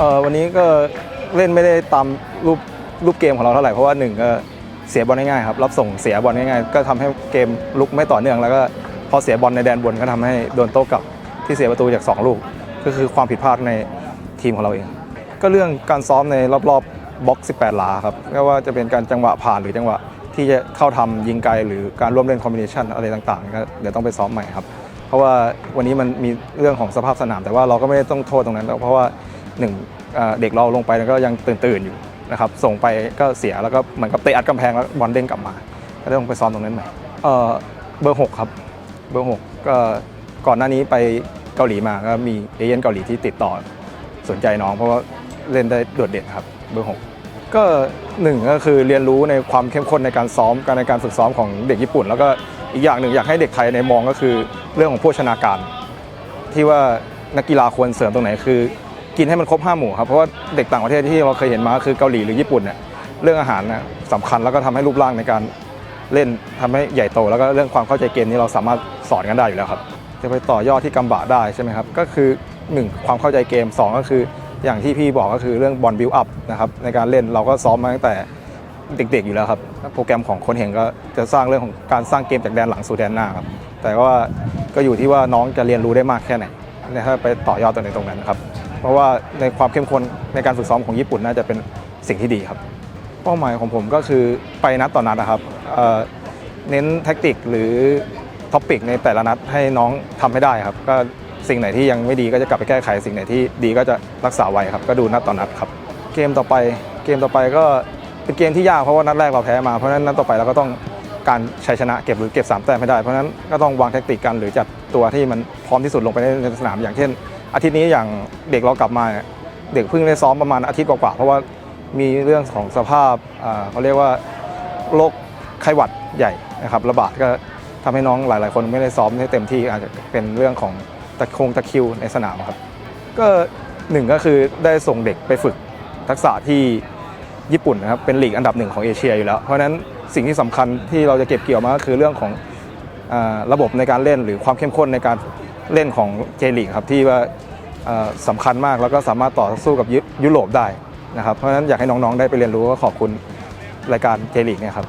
เออวันนี้ก็เล่นไม่ได้ตามรูปรูปเกมของเราเท่าไหร่เพราะว่าหนึ่งก็เสียบอลง่ายๆครับรับส่งเสียบอลง่ายๆก็ทำให้เกมลุกไม่ต่อเนื่อง แล้วก็พอเสียบอลในแดนบนก็ทำให้โดนโต้กลับที่เสียประตูจาก 2 ลูก ก็คือความผิดพลาดในทีมของเราเอง ก็เรื่องการซ้อมในรอบๆบล็อก 18 หลาครับไม่ว่าจะเป็นการจังหวะผ่านหรือจังหวะที่จะเข้าทำยิงไกลหรือการร่วมเล่นคอมบิเนชันอะไรต่างๆก็เดี๋ยวต้องไปซ้อมใหม่ครับ เพราะว่าวันนี้มันมีเรื่องของสภาพสนาม แต่ว่าเราก็ไม่ได้ต้องโทษตรงนั้นเพราะว่า หนึ่งเด็กเราลงไปก็ยังตื่นตื่นๆอยู่นะครับส่งไปก็เสียแล้วก็เหมือนกับเตะอัดกำแพงแล้วบอลเด้งกลับมาก็ต้องไปซ้อมตรงนั้นใหม่เอ่อเบอร์หกครับเบอร์หกก็ก่อนหน้านี้ไปเกาหลีมาก็มีเอเย่นเกาหลีที่ติดต่อสนใจน้อง เพราะว่าเล่นได้โดดเด่นครับเบอร์หกก็หนึ่งก็คือเรียนรู้ในความเข้มข้นในการซ้อมการในการฝึกซ้อมของเด็กญี่ปุ่น แล้วก็อีกอย่างหนึ่งอยากให้เด็กไทยในมองก็คือเรื่องของโภชนาการ ที่ว่านักกีฬาควรเสริมตรงไหนคือ กินให้มันครบห้าหมู่ครับเพราะว่าเด็กต่างประเทศที่เราเคยเห็นมาคือเกาหลีหรือญี่ปุ่นเนี่ยเรื่องอาหารนะสำคัญแล้วก็ทำให้รูปร่างในการเล่นทำให้ใหญ่โต แล้วก็เรื่องความเข้าใจเกมนี้เราสามารถสอนกันได้อยู่แล้วครับจะไปต่อยอดที่กัมบะได้ใช่ไหมครับก็คือหนึ่งความเข้าใจเกมสองก็คืออย่างที่พี่บอกก็คือเรื่องบอลบิวอัพนะครับในการเล่นเราก็ซ้อมมาตั้งแต่เด็กๆอยู่แล้วครับ โปรแกรมของคนเห็นก็จะสร้างเรื่องของการสร้างเกมจากแดนหลังสู่แดนหน้าครับแต่ว่าก็อยู่ที่ว่าน้องจะเรียนรู้ได้มากแค่ไหนถ้าไปต่อยอดตัวในตรงนั้นครับ เพราะว่าในความเข้มข้นในการฝึกซ้อมของญี่ปุ่นน่าจะเป็นสิ่งที่ดีครับ เป้าหมายของผมก็คือไปนัดต่อนัดนะครับเเน้นแท็กติกหรือท็อปิกในแต่ละนัดให้น้องทำให้ได้ครับ ก็สิ่งไหนที่ยังไม่ดีก็จะกลับไปแก้ไข สิ่งไหนที่ดีก็จะรักษาไว้ครับ ก็ดูนัดต่อนัดครับ เกมต่อไปเกมต่อไปก็เป็นเกมที่ยากเพราะว่านัดแรกเราแพ้มาเพราะฉะนั้นนัดต่อไปเราก็ต้องการชัยชนะเก็บหรือเก็บสามแต้มให้ได้เพราะฉะนั้นก็ต้องวางแท็กติกกันหรือจัดตัวที่มันพร้อมที่สุดลงไปในสนามอย่างเช่น อาทิตย์นี้อย่างเด็กเรากลับมาเนี่ยเด็กเพิ่งได้ซ้อมประมาณอาทิตย์กว่าๆเพราะว่ามีเรื่องของสภาพเขาเรียกว่าโรคไข้หวัดใหญ่นะครับระบาดก็ทำให้น้องหลาย ๆ คนไม่ได้ซ้อมให้เต็มที่อาจจะเป็นเรื่องของตะคงตะคิวในสนามครับ ก็หนึ่งก็คือได้ส่งเด็กไปฝึกทักษะที่ญี่ปุ่นนะครับเป็นลีกอันดับหนึ่งของเอเชียอยู่แล้ว เพราะฉะนั้นสิ่งที่สำคัญที่เราจะเก็บเกี่ยวมาก็คือเรื่องของอระบบในการเล่นหรือความเข้มข้นในการ เล่นของเจลีกครับที่ว่าอ่าสำคัญมากแล้วก็สามารถต่อสู้กับยุยุโรปได้นะครับเพราะฉะนั้นอยากให้น้องๆได้ไปเรียนรู้ก็ขอบคุณรายการเจลีกเนี่ยครับ